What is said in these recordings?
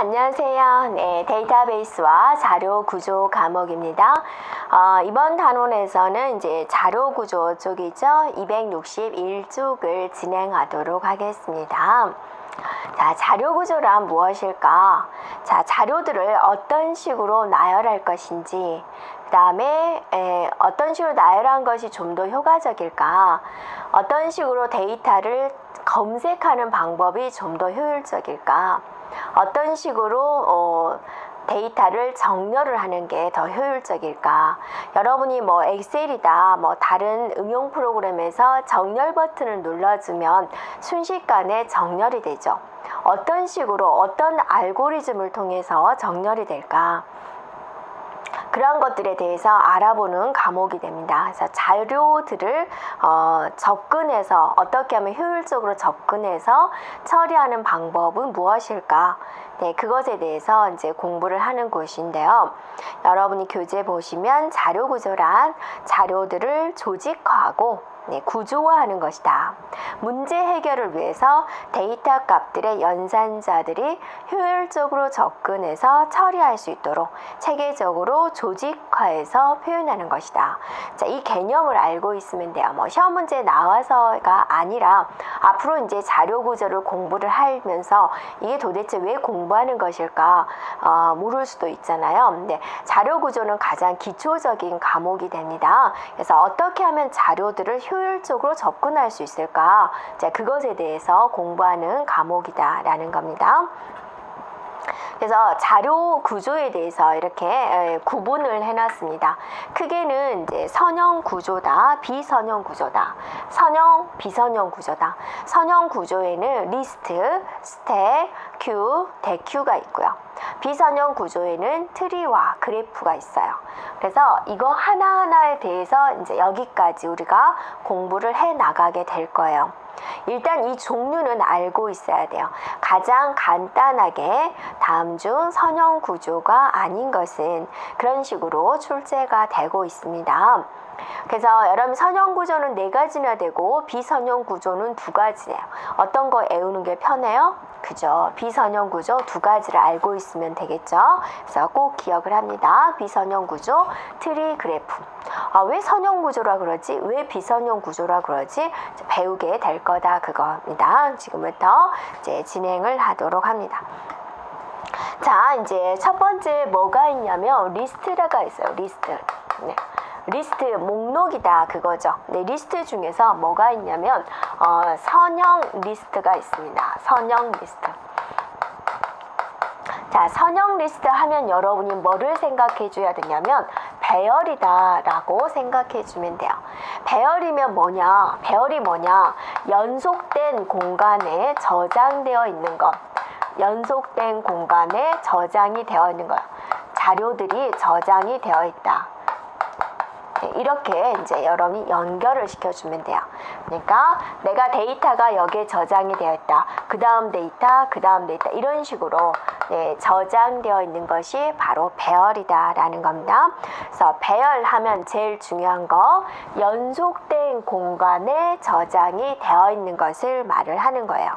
안녕하세요. 네, 데이터베이스와 자료 구조 과목입니다. 어, 이번 단원에서는 이제 자료 구조 쪽이죠. 261쪽을 진행하도록 하겠습니다. 자, 자료 구조란 무엇일까? 자, 자료들을 어떤 식으로 나열할 것인지, 그 다음에 어떤 식으로 나열한 것이 좀 더 효과적일까? 어떤 식으로 데이터를 검색하는 방법이 좀 더 효율적일까? 어떤 식으로 어, 데이터를 정렬을 하는 게 더 효율적일까? 여러분이 뭐 엑셀이다, 뭐 다른 응용 프로그램에서 정렬 버튼을 눌러주면 순식간에 정렬이 되죠. 어떤 식으로, 어떤 알고리즘을 통해서 정렬이 될까? 그런 것들에 대해서 알아보는 과목이 됩니다. 그래서 자료들을 어, 접근해서 어떻게 하면 효율적으로 접근해서 처리하는 방법은 무엇일까? 네, 그것에 대해서 이제 공부를 하는 곳인데요. 여러분이 교재 보시면 자료 구조란 자료들을 조직화하고 네, 구조화하는 것이다. 문제 해결을 위해서 데이터 값들의 연산자들이 효율적으로 접근해서 처리할 수 있도록 체계적으로 조직화해서 표현하는 것이다. 자, 이 개념을 알고 있으면 돼요. 뭐 시험 문제 나와서가 아니라 앞으로 이제 자료 구조를 공부를 하면서 이게 도대체 왜 공부하는 것일까 어, 모를 수도 있잖아요. 근데 자료 구조는 가장 기초적인 과목이 됩니다. 그래서 어떻게 하면 자료들을 효 효율적으로 접근할 수 있을까? 자, 그것에 대해서 공부하는 과목이다라는 겁니다. 그래서 자료 구조에 대해서 이렇게 구분을 해놨습니다. 크게는 이제 선형 구조다, 비선형 구조다, 선형, 비선형 구조다. 선형 구조에는 리스트, 스택, 큐, 대큐가 있고요. 비선형 구조에는 트리와 그래프가 있어요. 그래서 이거 하나하나에 대해서 이제 여기까지 우리가 공부를 해 나가게 될 거예요. 일단 이 종류는 알고 있어야 돼요. 가장 간단하게 다음 중 선형 구조가 아닌 것은 그런 식으로 출제가 되고 있습니다. 그래서 여러분 선형 구조는 네 가지나 되고 비선형 구조는 두 가지예요. 어떤 거 외우는 게 편해요? 그죠. 비선형 구조 두 가지를 알고 있으면 되겠죠. 그래서 꼭 기억을 합니다. 비선형 구조, 트리 그래프. 아, 왜 선형 구조라 그러지? 왜 비선형 구조라 그러지? 배우게 될 거다 그겁니다. 지금부터 이제 진행을 하도록 합니다. 자, 이제 첫 번째 뭐가 있냐면 리스트라가 있어요. 리스트. 네. 리스트 목록이다 그거죠. 네, 리스트 중에서 뭐가 있냐면 어, 선형 리스트가 있습니다. 선형 리스트. 자, 선형 리스트 하면 여러분이 뭐를 생각해 줘야 되냐면 배열이다 라고 생각해 주면 돼요. 배열이면 뭐냐? 배열이 뭐냐? 연속된 공간에 저장되어 있는 것. 연속된 공간에 저장이 되어 있는 거야. 자료들이 저장이 되어 있다. 네, 이렇게 이제 여러분이 연결을 시켜주면 돼요. 그러니까 내가 데이터가 여기에 저장이 되어 있다. 그 다음 데이터, 그 다음 데이터 이런 식으로 네, 저장되어 있는 것이 바로 배열이다라는 겁니다. 그래서 배열하면 제일 중요한 거 연속된 공간에 저장이 되어 있는 것을 말을 하는 거예요.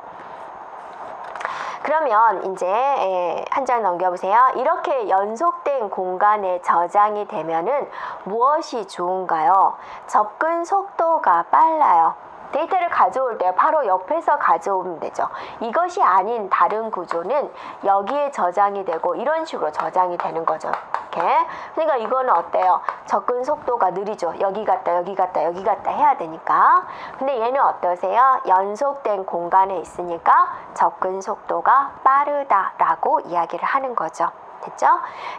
그러면 이제 한 장 넘겨보세요. 이렇게 연속된 공간에 저장이 되면은 무엇이 좋은가요? 접근 속도가 빨라요. 데이터를 가져올 때 바로 옆에서 가져오면 되죠. 이것이 아닌 다른 구조는 여기에 저장이 되고 이런 식으로 저장이 되는 거죠. 이렇게. 그러니까 이거는 어때요? 접근 속도가 느리죠. 여기 갔다 여기 갔다 여기 갔다 해야 되니까. 근데 얘는 어떠세요? 연속된 공간에 있으니까 접근 속도가 빠르다라고 이야기를 하는 거죠. 됐죠?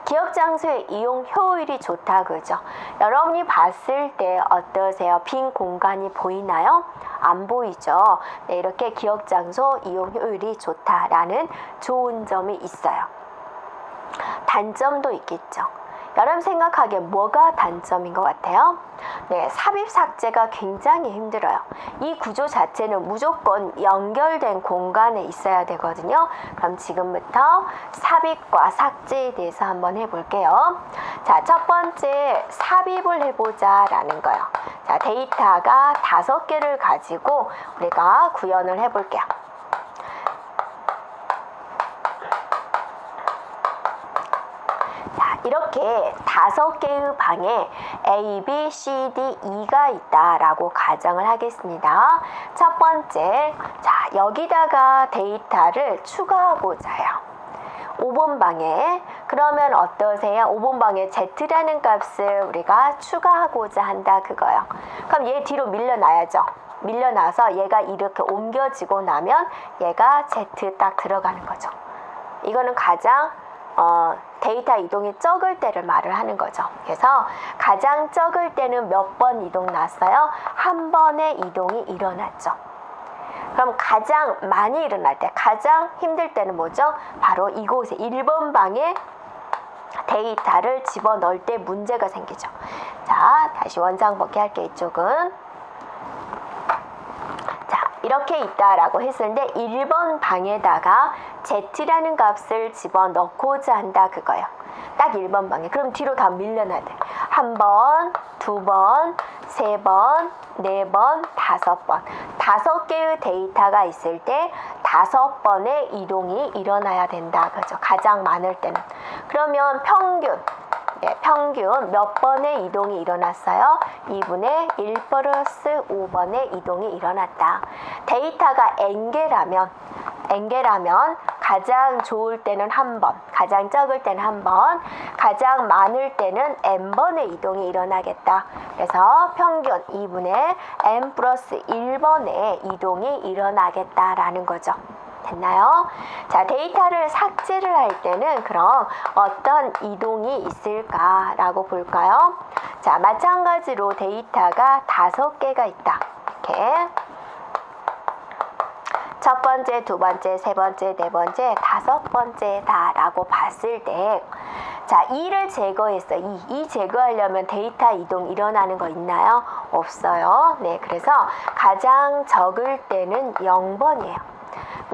기억 장소의 이용 효율이 좋다 그죠? 여러분이 봤을 때 어떠세요? 빈 공간이 보이나요? 안 보이죠? 네, 이렇게 기억 장소 이용 효율이 좋다라는 좋은 점이 있어요. 단점도 있겠죠. 여러분 생각하기에 뭐가 단점인 것 같아요? 네, 삽입 삭제가 굉장히 힘들어요. 이 구조 자체는 무조건 연결된 공간에 있어야 되거든요. 그럼 지금부터 삽입과 삭제에 대해서 한번 해볼게요. 자, 첫 번째 삽입을 해보자 라는 거예요. 자, 데이터가 다섯 개를 가지고 우리가 구현을 해볼게요. 이렇게 다섯 개의 방에 A, B, C, D, E가 있다라고 가정을 하겠습니다. 첫 번째, 자, 여기다가 데이터를 추가하고자 해요. 5번 방에 그러면 어떠세요? 5번 방에 z라는 값을 우리가 추가하고자 한다 그거요. 그럼 얘 뒤로 밀려나야죠. 밀려나서 얘가 이렇게 옮겨지고 나면 얘가 z 딱 들어가는 거죠. 이거는 가장 어, 데이터 이동이 적을 때를 말을 하는 거죠. 그래서 가장 적을 때는 몇 번 이동 났어요? 한 번의 이동이 일어났죠. 그럼 가장 많이 일어날 때, 가장 힘들 때는 뭐죠? 바로 이곳에 1번 방에 데이터를 집어넣을 때 문제가 생기죠. 자, 다시 원상 복귀 할게 이쪽은. 자, 이렇게 있다라고 했었는데 1번 방에다가 z라는 값을 집어넣고자 한다 그거예요. 딱 1번 방에. 그럼 뒤로 다 밀려나야 돼. 한 번, 두 번, 세 번, 네 번, 다섯 번. 다섯 개의 데이터가 있을 때 다섯 번의 이동이 일어나야 된다. 그죠? 가장 많을 때는. 그러면 평균. 예, 평균 몇 번의 이동이 일어났어요? 2분의 1 플러스 5번의 이동이 일어났다. 데이터가 n개라면, n개라면 가장 좋을 때는 한 번, 가장 적을 때는 한 번, 가장 많을 때는 n번의 이동이 일어나겠다. 그래서 평균 2분의 n 플러스 1번의 이동이 일어나겠다라는 거죠. 됐나요? 자, 데이터를 삭제를 할 때는 그럼 어떤 이동이 있을까라고 볼까요? 자, 마찬가지로 데이터가 다섯 개가 있다. 이렇게. 첫 번째, 두 번째, 세 번째, 네 번째, 다섯 번째다라고 봤을 때, 자, 2를 제거했어. 2. 2 제거하려면 데이터 이동 일어나는 거 있나요? 없어요. 네, 그래서 가장 적을 때는 0번이에요.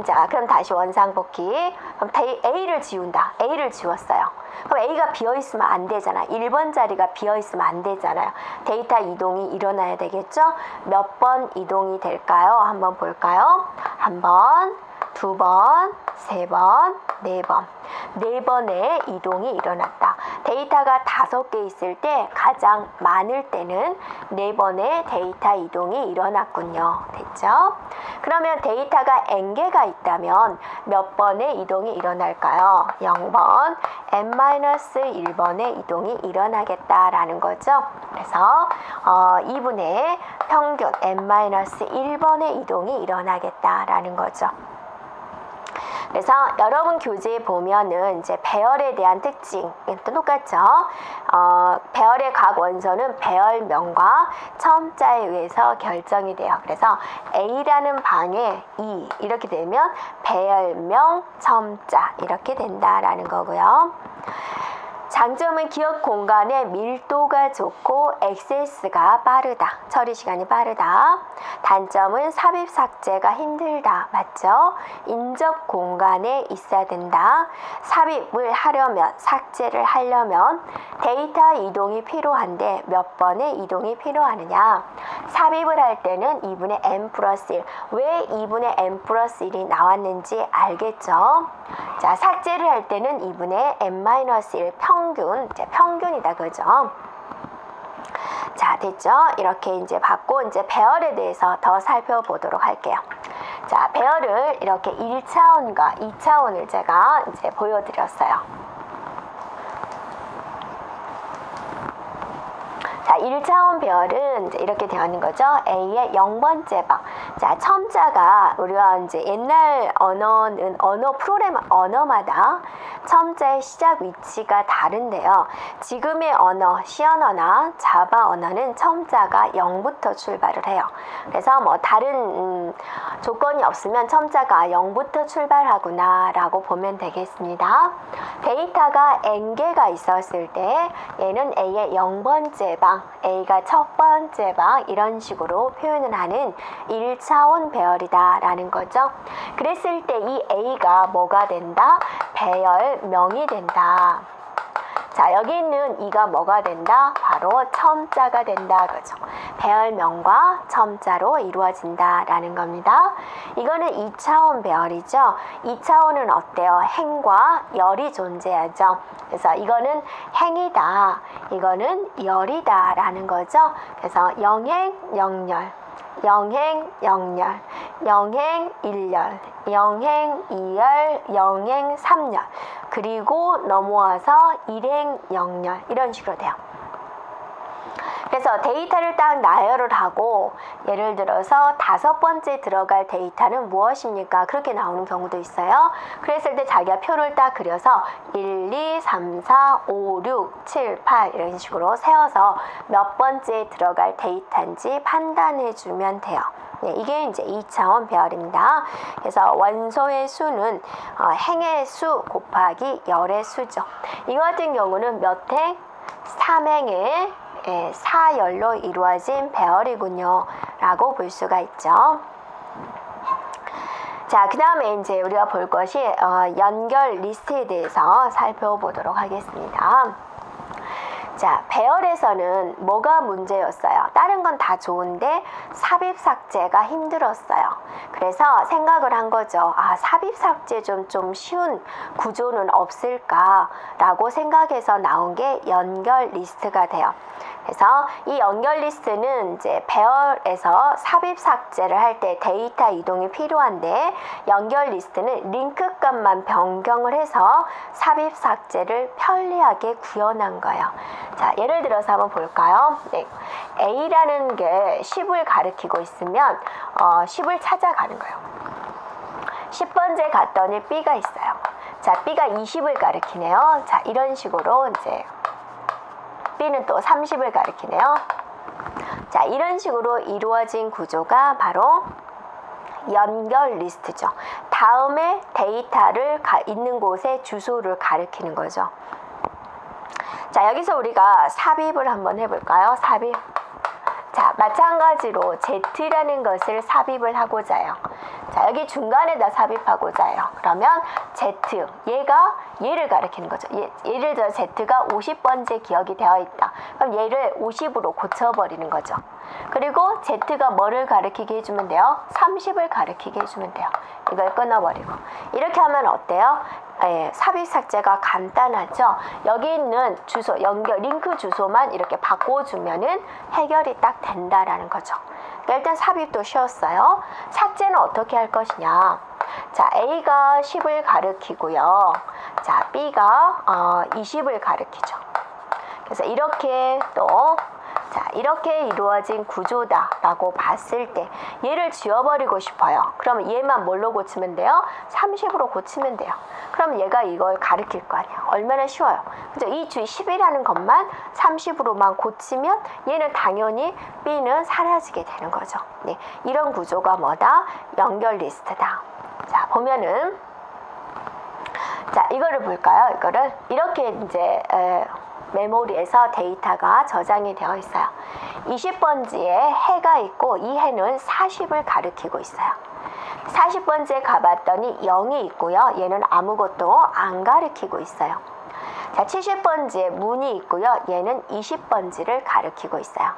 자, 그럼 다시 원상복귀. 그럼 A를 지운다. A를 지웠어요. 그럼 A가 비어 있으면 안 되잖아. 1번 자리가 비어 있으면 안 되잖아요. 데이터 이동이 일어나야 되겠죠? 몇 번 이동이 될까요? 한번 볼까요? 한 번, 두 번, 세 번, 네 번. 네 번의 이동이 일어났다. 데이터가 다섯 개 있을 때 가장 많을 때는 네 번의 데이터 이동이 일어났군요. 됐죠? 그러면 데이터가 n개가 있다면 몇 번의 이동이 일어날까요? 0번, n-1번의 이동이 일어나겠다라는 거죠. 그래서 어, 2분의 평균 n-1번의 이동이 일어나겠다라는 거죠. 그래서 여러분 교재에 보면은 이제 배열에 대한 특징 또 똑같죠. 어, 배열의 각 원소는 배열명과 첨자에 의해서 결정이 돼요. 그래서 A라는 방에 2 이렇게 되면 배열명 첨자 이렇게 된다라는 거고요. 장점은 기억 공간의 밀도가 좋고 액세스가 빠르다. 처리 시간이 빠르다. 단점은 삽입 삭제가 힘들다. 맞죠? 인접 공간에 있어야 된다. 삽입을 하려면, 삭제를 하려면 데이터 이동이 필요한데 몇 번의 이동이 필요하느냐? 삽입을 할 때는 2분의 n 플러스 1. 왜 2분의 n 플러스 1이 나왔는지 알겠죠? 자, 삭제를 할 때는 2분의 n-1 평 균, 이제 평균이다, 그죠? 자, 됐죠? 이렇게 이제 받고 이제 배열에 대해서 더 살펴보도록 할게요. 자, 배열을 이렇게 1차원과 2차원을 제가 이제 보여드렸어요. 자, 1차원 배열은 이제 이렇게 되어 있는 거죠. A의 0번째 방. 자, 첨자가 우리가 이제 옛날 언어는 언어 프로그램 언어마다 첨자의 시작 위치가 다른데요. 지금의 언어, C 언어나 자바 언어는 첨자가 0부터 출발을 해요. 그래서 뭐 다른 음, 조건이 없으면 첨자가 0부터 출발하구나라고 보면 되겠습니다. 데이터가 n개가 있었을 때 얘는 A의 0번째 방, A가 첫 번째 방 이런 식으로 표현을 하는 1차원 배열이다 라는 거죠. 그랬을 때 이 A가 뭐가 된다? 배열명이 된다. 자, 여기 있는 이가 뭐가 된다? 바로 첨자가 된다. 그죠? 배열명과 첨자로 이루어진다라는 겁니다. 이거는 2차원 배열이죠. 2차원은 어때요? 행과 열이 존재하죠. 그래서 이거는 행이다. 이거는 열이다라는 거죠. 그래서 영행, 영열. 영행, 영열, 영행, 일열, 영행, 이열, 영행, 삼열. 그리고 넘어와서 일행, 영열. 이런 식으로 돼요. 그래서 데이터를 딱 나열을 하고 예를 들어서 다섯 번째 들어갈 데이터는 무엇입니까? 그렇게 나오는 경우도 있어요. 그랬을 때 자기가 표를 딱 그려서 1, 2, 3, 4, 5, 6, 7, 8 이런 식으로 세워서 몇 번째 들어갈 데이터인지 판단해 주면 돼요. 네, 이게 이제 2차원 배열입니다. 그래서 원소의 수는 어, 행의 수 곱하기 열의 수죠. 이거 같은 경우는 몇 행? 3행의 예, 사열로 이루어진 배열이군요. 라고 볼 수가 있죠. 자, 그 다음에 이제 우리가 볼 것이 어, 연결 리스트에 대해서 살펴보도록 하겠습니다. 자, 배열에서는 뭐가 문제였어요? 다른 건 다 좋은데 삽입 삭제가 힘들었어요. 그래서 생각을 한 거죠. 아, 삽입 삭제 좀, 좀 쉬운 구조는 없을까라고 생각해서 나온 게 연결 리스트가 돼요. 그래서 이 연결 리스트는 이제 배열에서 삽입 삭제를 할 때 데이터 이동이 필요한데 연결 리스트는 링크 값만 변경을 해서 삽입 삭제를 편리하게 구현한 거예요. 자, 예를 들어서 한번 볼까요? 네. A라는 게 10을 가리키고 있으면 어, 10을 찾아가는 거예요. 10번째 갔더니 B가 있어요. 자, B가 20을 가리키네요. 자, 이런 식으로 이제 B는 또 30을 가리키네요. 자, 이런 식으로 이루어진 구조가 바로 연결 리스트죠. 다음에 데이터를 가, 있는 곳에 주소를 가리키는 거죠. 자, 여기서 우리가 삽입을 한번 해볼까요? 삽입. 자, 마찬가지로 Z라는 것을 삽입을 하고자 해요. 자, 여기 중간에다 삽입하고자 해요. 그러면 Z, 얘가 얘를 가리키는 거죠. 얘, 예를 들어 Z가 50번째 기억이 되어 있다. 그럼 얘를 50으로 고쳐버리는 거죠. 그리고 Z가 뭐를 가리키게 해주면 돼요? 30을 가리키게 해주면 돼요. 이걸 끊어버리고. 이렇게 하면 어때요? 예, 삽입 삭제가 간단하죠. 여기 있는 주소, 연결, 링크 주소만 이렇게 바꿔주면은 해결이 딱 된다라는 거죠. 그러니까 일단 삽입도 쉬웠어요. 삭제는 어떻게 할 것이냐. 자, A가 10을 가리키고요. 자, B가 어, 20을 가리키죠. 그래서 이렇게 또 자, 이렇게 이루어진 구조다라고 봤을 때 얘를 지워버리고 싶어요. 그러면 얘만 뭘로 고치면 돼요? 30으로 고치면 돼요. 그럼 얘가 이걸 가리킬 거 아니야. 얼마나 쉬워요. 그죠? 이 주 10이라는 것만 30으로만 고치면 얘는 당연히 B는 사라지게 되는 거죠. 네, 이런 구조가 뭐다? 연결 리스트다. 자, 보면은 자, 이거를 볼까요? 이거를 이렇게 이제 에, 메모리에서 데이터가 저장이 되어 있어요. 20번지에 해가 있고 이 해는 40을 가리키고 있어요. 40번째 가봤더니 0이 있고요. 얘는 아무것도 안 가리키고 있어요. 자, 70번지에 문이 있고요. 얘는 20번지를 가리키고 있어요.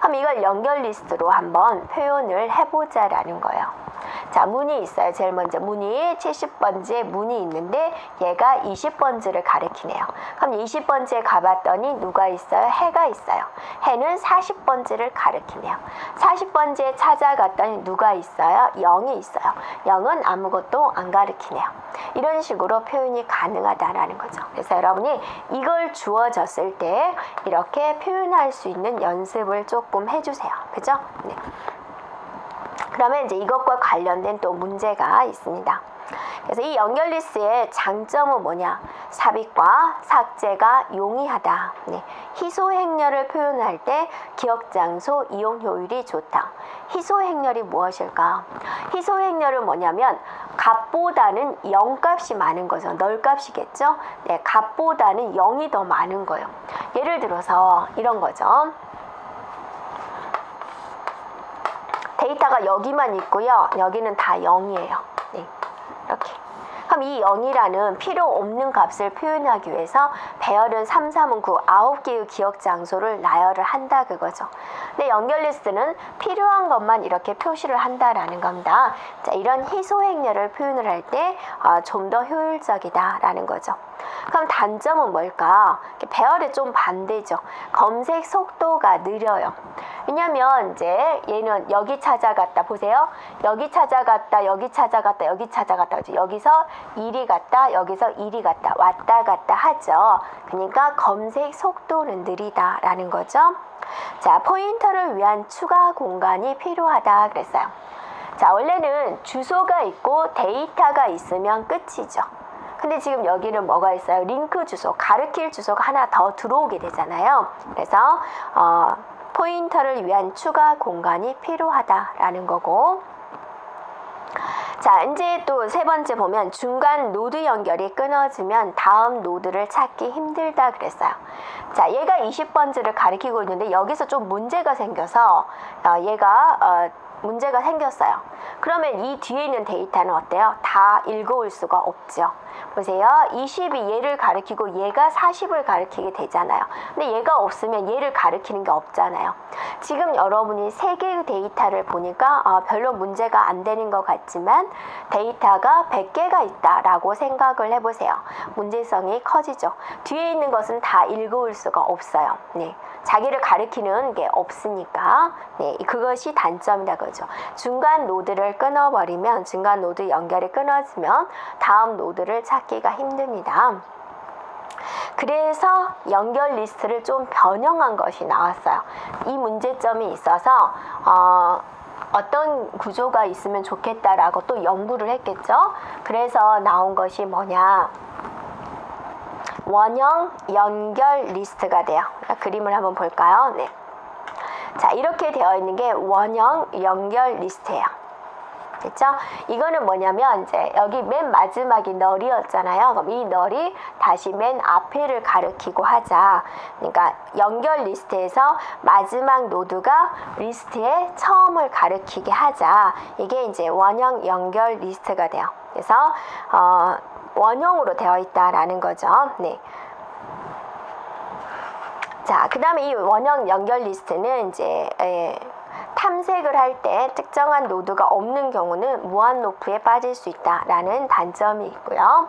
그럼 이걸 연결 리스트로 한번 표현을 해보자라는 거예요. 자, 문이 있어요. 제일 먼저 문이 70번지에 문이 있는데 얘가 20번지를 가리키네요. 그럼 20번지에 가봤더니 누가 있어요? 해가 있어요. 해는 40번지를 가리키네요. 40번지에 찾아갔더니 누가 있어요? 0이 있어요. 0은 아무것도 안 가리키네요. 이런 식으로 표현이 가능하다라는 거죠. 그래서 여러분이 이걸 주어졌을 때 이렇게 표현할 수 있는 연습을 조금 해주세요. 그죠? 네. 그러면 이제 이것과 관련된 또 문제가 있습니다. 그래서 이 연결 리스트의 장점은 뭐냐? 삽입과 삭제가 용이하다. 네. 희소 행렬을 표현할 때 기억 장소 이용 효율이 좋다. 희소 행렬이 무엇일까? 희소 행렬은 뭐냐면 값보다는 0 값이 많은 거죠. 널 값이겠죠? 네, 값보다는 0이 더 많은 거예요. 예를 들어서 이런 거죠. 데이터가 여기만 있고요. 여기는 다 0이에요. 그럼 이 0이라는 필요 없는 값을 표현하기 위해서 배열은 3, 3은 9, 9개의 기억 장소를 나열을 한다 그거죠. 근데 연결 리스트는 필요한 것만 이렇게 표시를 한다라는 겁니다. 자, 이런 희소 행렬을 표현을 할 때 좀더 효율적이다라는 거죠. 그럼 단점은 뭘까? 배열이 좀 반대죠. 검색 속도가 느려요. 왜냐면 이제 얘는 여기 찾아갔다 보세요. 여기 찾아갔다, 여기 찾아갔다, 여기 찾아갔다 그죠? 여기서 일이 갔다, 여기서 일이 갔다, 왔다 갔다 하죠. 그러니까 검색 속도는 느리다라는 거죠. 자, 포인터를 위한 추가 공간이 필요하다 그랬어요. 자, 원래는 주소가 있고 데이터가 있으면 끝이죠. 근데 지금 여기는 뭐가 있어요? 링크 주소, 가르칠 주소가 하나 더 들어오게 되잖아요. 그래서 어, 포인터를 위한 추가 공간이 필요하다라는 거고. 자, 이제 또 세 번째 보면 중간 노드 연결이 끊어지면 다음 노드를 찾기 힘들다 그랬어요. 자, 얘가 20번째를 가리키고 있는데 여기서 좀 문제가 생겨서 어, 얘가 어, 문제가 생겼어요. 그러면 이 뒤에 있는 데이터는 어때요? 다 읽어올 수가 없죠. 보세요. 20이 얘를 가리키고 얘가 40을 가리키게 되잖아요. 근데 얘가 없으면 얘를 가리키는 게 없잖아요. 지금 여러분이 세 개의 데이터를 보니까 어, 별로 문제가 안 되는 것 같지만 데이터가 100개가 있다라고 생각을 해보세요. 문제성이 커지죠. 뒤에 있는 것은 다 읽어올 수가 없어요. 네. 자기를 가리키는 게 없으니까 네, 그것이 단점이다 그죠. 중간 노드를 끊어버리면 중간 노드 연결이 끊어지면 다음 노드를 찾기가 힘듭니다. 그래서 연결 리스트를 좀 변형한 것이 나왔어요. 이 문제점이 있어서 어, 어떤 구조가 있으면 좋겠다라고 또 연구를 했겠죠. 그래서 나온 것이 뭐냐. 원형 연결 리스트가 돼요. 그림을 한번 볼까요? 네. 자, 이렇게 되어 있는 게 원형 연결 리스트예요. 됐죠? 이거는 뭐냐면 이제 여기 맨 마지막이 널이었잖아요. 그럼 이 널이 다시 맨 앞에를 가리키고 하자. 그러니까 연결 리스트에서 마지막 노드가 리스트의 처음을 가리키게 하자. 이게 이제 원형 연결 리스트가 돼요. 그래서 어, 원형으로 되어 있다라는 거죠. 네. 자, 그 다음에 이 원형 연결 리스트는 이제 에, 탐색을 할 때 특정한 노드가 없는 경우는 무한 로프에 빠질 수 있다라는 단점이 있고요.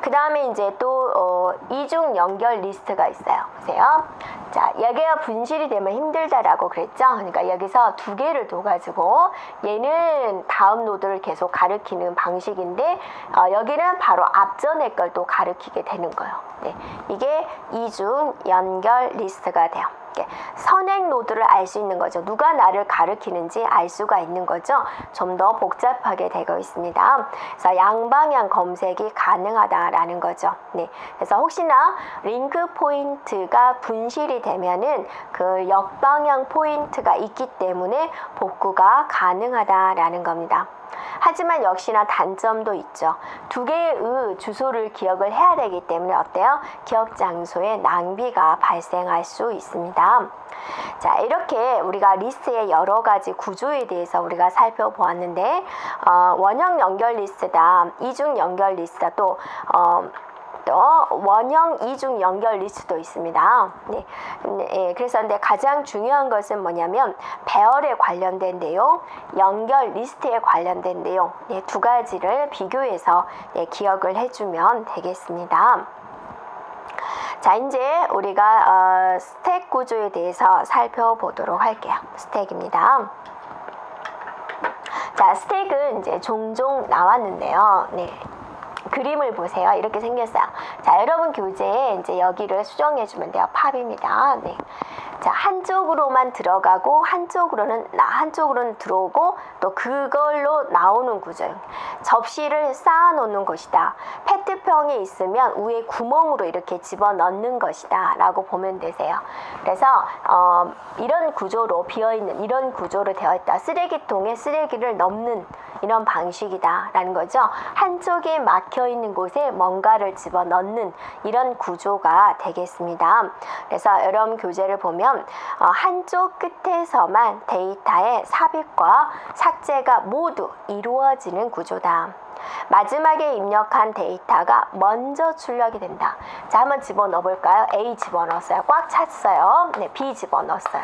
그 다음에 이제 또 어, 이중 연결 리스트가 있어요. 보세요. 자, 여기가 분실이 되면 힘들다라고 그랬죠. 그러니까 여기서 두 개를 둬가지고 얘는 다음 노드를 계속 가리키는 방식인데 어, 여기는 바로 앞전의 걸 또 가리키게 되는 거예요. 네, 이게 이중 연결 리스트가 돼요. 이렇게 선행 노드를 알 수 있는 거죠. 누가 나를 가리키는지 알 수가 있는 거죠. 좀 더 복잡하게 되고 있습니다. 그래서 양방향 검색이 가능하다라는 거죠. 네. 그래서 혹시나 링크 포인트가 분실이 되면은 그 역방향 포인트가 있기 때문에 복구가 가능하다라는 겁니다. 하지만 역시나 단점도 있죠. 두 개의 주소를 기억을 해야 되기 때문에 어때요? 기억 장소에 낭비가 발생할 수 있습니다. 자, 이렇게 우리가 리스트의 여러 가지 구조에 대해서 우리가 살펴보았는데, 어, 원형 연결 리스트다, 이중 연결 리스트다, 또, 어, 또 원형 이중 연결 리스트도 있습니다. 네. 네, 예, 그래서 근데 가장 중요한 것은 뭐냐면 배열에 관련된 내용, 연결 리스트에 관련된 내용 네, 두 가지를 비교해서 네, 기억을 해주면 되겠습니다. 자, 이제 우리가 어, 스택 구조에 대해서 살펴보도록 할게요. 스택입니다. 자, 스택은 이제 종종 나왔는데요. 네. 그림을 보세요. 이렇게 생겼어요. 자, 여러분 교재에 이제 여기를 수정해 주면 돼요. 팝입니다. 네. 자, 한쪽으로만 들어가고 한쪽으로는 나 한쪽으로는 들어오고 또 그걸로 나오는 구조예요. 접시를 쌓아 놓는 것이다. 페트병에 있으면 위에 구멍으로 이렇게 집어 넣는 것이다라고 보면 되세요. 그래서 어, 이런 구조로 비어 있는 이런 구조로 되어 있다. 쓰레기통에 쓰레기를 넣는 이런 방식이다라는 거죠. 한쪽에 막혀 막혀 있는 곳에 뭔가를 집어 넣는 이런 구조가 되겠습니다. 그래서 여러분 교재를 보면 어, 한쪽 끝에서만 데이터의 삽입과 삭제가 모두 이루어지는 구조다. 마지막에 입력한 데이터가 먼저 출력이 된다. 자, 한번 집어넣어 볼까요? A 집어넣었어요. 꽉 찼어요. 네, B 집어넣었어요.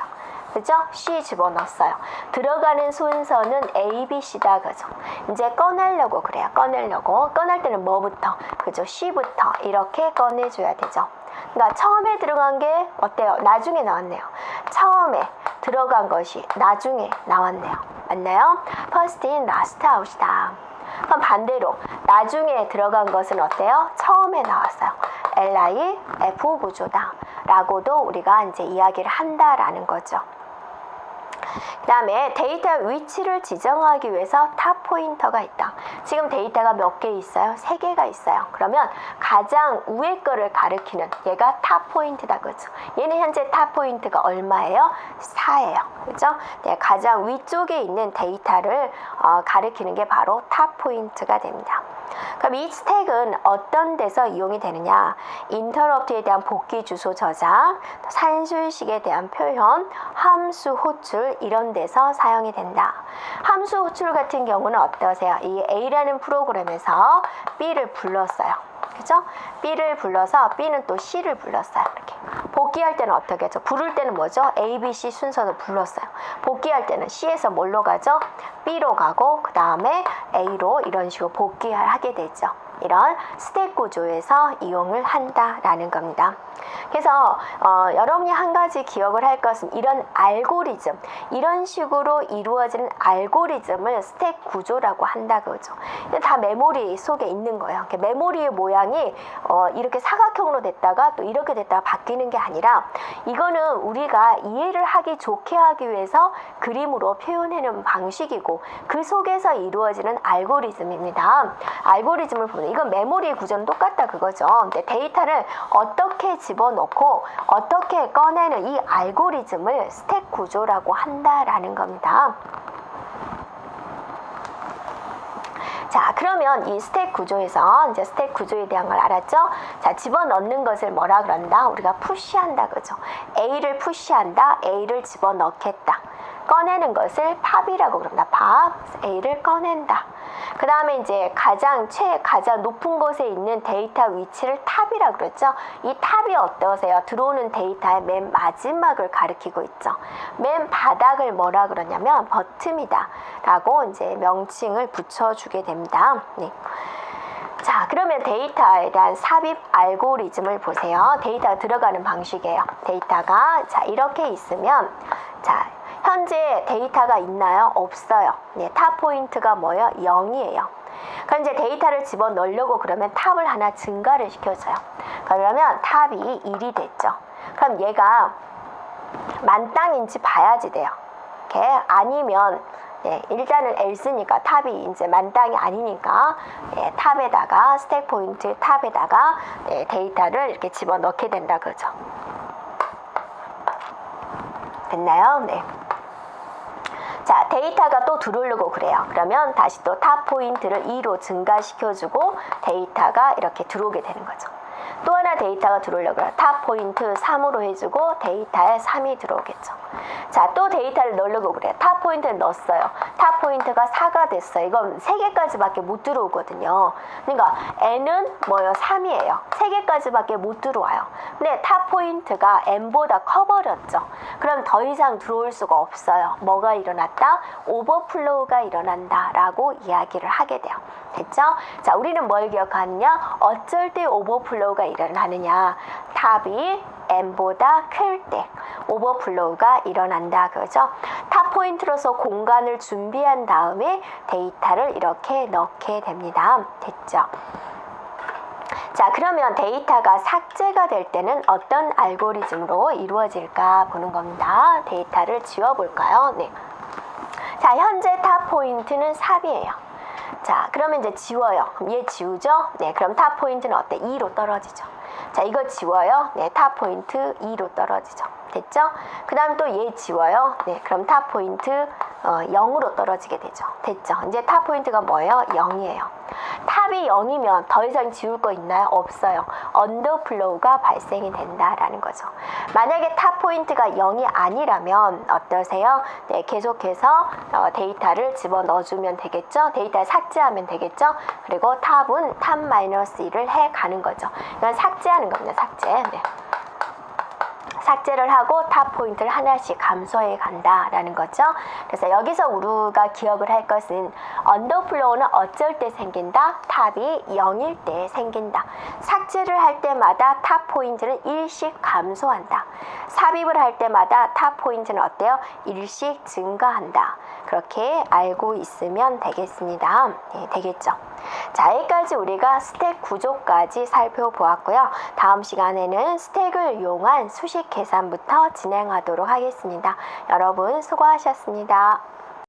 그죠? C 집어넣었어요. 들어가는 순서는 A, B, C다. 그죠? 이제 꺼내려고 그래요. 꺼내려고. 꺼낼 때는 뭐부터? 그죠? C부터 이렇게 꺼내줘야 되죠. 그러니까 처음에 들어간 게 어때요? 나중에 나왔네요. 처음에 들어간 것이 나중에 나왔네요. 맞나요? First in, last out이다. 그럼 반대로 나중에 들어간 것은 어때요? 처음에 나왔어요. LI F 구조다. 라고도 우리가 이제 이야기를 한다라는 거죠. 그 다음에 데이터 위치를 지정하기 위해서 탑 포인터가 있다. 지금 데이터가 몇 개 있어요? 세 개가 있어요. 그러면 가장 위에 거를 가리키는 얘가 탑 포인트다. 그죠? 얘는 현재 탑 포인트가 얼마예요? 4예요. 그죠? 네, 가장 위쪽에 있는 데이터를 어, 가리키는 게 바로 탑 포인트가 됩니다. 그럼 이 스택은 어떤 데서 이용이 되느냐? 인터럽트에 대한 복귀 주소 저장, 산술식에 대한 표현, 함수 호출 이런 데서 사용이 된다. 함수 호출 같은 경우는 어떠세요? 이 A라는 프로그램에서 B를 불렀어요. 그죠? B를 불러서 B는 또 C를 불렀어요. 이렇게. 복귀할 때는 어떻게 하죠? 부를 때는 뭐죠? A, B, C 순서도 불렀어요. 복귀할 때는 C에서 뭘로 가죠? B로 가고 그 다음에 A로 이런 식으로 복귀하게 되죠. 이런 스택 구조에서 이용을 한다라는 겁니다. 그래서 어, 여러분이 한 가지 기억을 할 것은 이런 알고리즘, 이런 식으로 이루어지는 알고리즘을 스택 구조라고 한다. 근데 다 메모리 속에 있는 거예요. 이렇게 메모리의 모양이 어, 이렇게 사각형으로 됐다가 또 이렇게 됐다가 바뀌는 게 아니라 이거는 우리가 이해를 하기 좋게 하기 위해서 그림으로 표현하는 방식이고 그 속에서 이루어지는 알고리즘입니다. 알고리즘을 보면 이건 메모리 구조는 똑같다 그거죠. 근데 데이터를 어떻게 집어넣고 어떻게 꺼내는 이 알고리즘을 스택 구조라고 한다라는 겁니다. 자, 그러면 이 스택 구조에서 이제 스택 구조에 대한 걸 알았죠? 자, 집어넣는 것을 뭐라 그런다? 우리가 푸시한다 그죠? A를 푸시한다. A를 집어넣겠다. 꺼내는 것을 팝이라고 그럽니다. 팝. A를 꺼낸다. 그 다음에 이제 가장 최 가장 높은 곳에 있는 데이터 위치를 탑이라 그랬죠. 이 탑이 어떠세요? 들어오는 데이터의 맨 마지막을 가리키고 있죠. 맨 바닥을 뭐라 그러냐면 버튼이다. 라고 이제 명칭을 붙여주게 됩니다. 네. 자, 그러면 데이터에 대한 삽입 알고리즘을 보세요. 데이터가 들어가는 방식이에요. 데이터가 자, 이렇게 있으면 자, 현재 데이터가 있나요? 없어요. 네, 탑 포인트가 뭐예요? 0이에요. 그럼 이제 데이터를 집어 넣으려고 그러면 탑을 하나 증가를 시켜줘요. 그러면 탑이 1이 됐죠. 그럼 얘가 만땅인지 봐야지 돼요. 이렇게 아니면 예, 일단은 엘스니까 탑이 이제 만땅이 아니니까 예, 탑에다가 스택 포인트 탑에다가 예, 데이터를 이렇게 집어 넣게 된다 그죠. 됐나요? 네. 자, 데이터가 또 들어오려고 그래요. 그러면 다시 또 탑 포인트를 2로 증가시켜주고 데이터가 이렇게 들어오게 되는 거죠. 또 하나 데이터가 들어오려고 해요. 탑 포인트 3으로 해주고 데이터에 3이 들어오겠죠. 자, 또 데이터를 넣으려고 그래요. 탑 포인트를 넣었어요. 탑 포인트가 4가 됐어요. 이건 3개까지밖에 못 들어오거든요. 그러니까 n은 뭐예요? 3이에요. 3개까지밖에 못 들어와요. 근데 탑 포인트가 n보다 커버렸죠. 그럼 더 이상 들어올 수가 없어요. 뭐가 일어났다? 오버플로우가 일어난다. 라고 이야기를 하게 돼요. 됐죠? 자, 우리는 뭘 기억하느냐? 어쩔 때 오버플로우가 일어나느냐? 탑이 n보다 클 때 오버플로우가 일어난다. 그죠? 탑 포인트로서 공간을 준비한 다음에 데이터를 이렇게 넣게 됩니다. 됐죠? 자, 그러면 데이터가 삭제가 될 때는 어떤 알고리즘으로 이루어질까 보는 겁니다. 데이터를 지워볼까요? 네. 자, 현재 탑 포인트는 3이에요. 자, 그러면 이제 지워요. 얘 지우죠? 네, 그럼 탑 포인트는 어때? 2로 떨어지죠. 자, 이거 지워요. 네, 탑 포인트 2로 떨어지죠. 됐죠? 그 다음 또 얘 지워요. 네, 그럼 탑 포인트 어, 0으로 떨어지게 되죠. 됐죠? 이제 탑 포인트가 뭐예요? 0이에요. 탑이 0이면 더 이상 지울 거 있나요? 없어요. 언더플로우가 발생이 된다라는 거죠. 만약에 탑 포인트가 0이 아니라면 어떠세요? 네, 계속해서 어, 데이터를 집어 넣어주면 되겠죠? 데이터를 삭제하면 되겠죠? 그리고 탑은 탑 마이너스 1을 해 가는 거죠. 이건 삭제하는 겁니다. 삭제. 네. 삭제를 하고 탑 포인트를 하나씩 감소해 간다라는 거죠. 그래서 여기서 우리가 기억을 할 것은 언더플로우는 어쩔 때 생긴다? 탑이 0일 때 생긴다. 삭제를 할 때마다 탑 포인트는 일씩 감소한다. 삽입을 할 때마다 탑 포인트는 어때요? 일씩 증가한다. 그렇게 알고 있으면 되겠습니다. 네, 되겠죠. 자, 여기까지 우리가 스택 구조까지 살펴보았고요. 다음 시간에는 스택을 이용한 수식 계산부터 진행하도록 하겠습니다. 여러분 수고하셨습니다.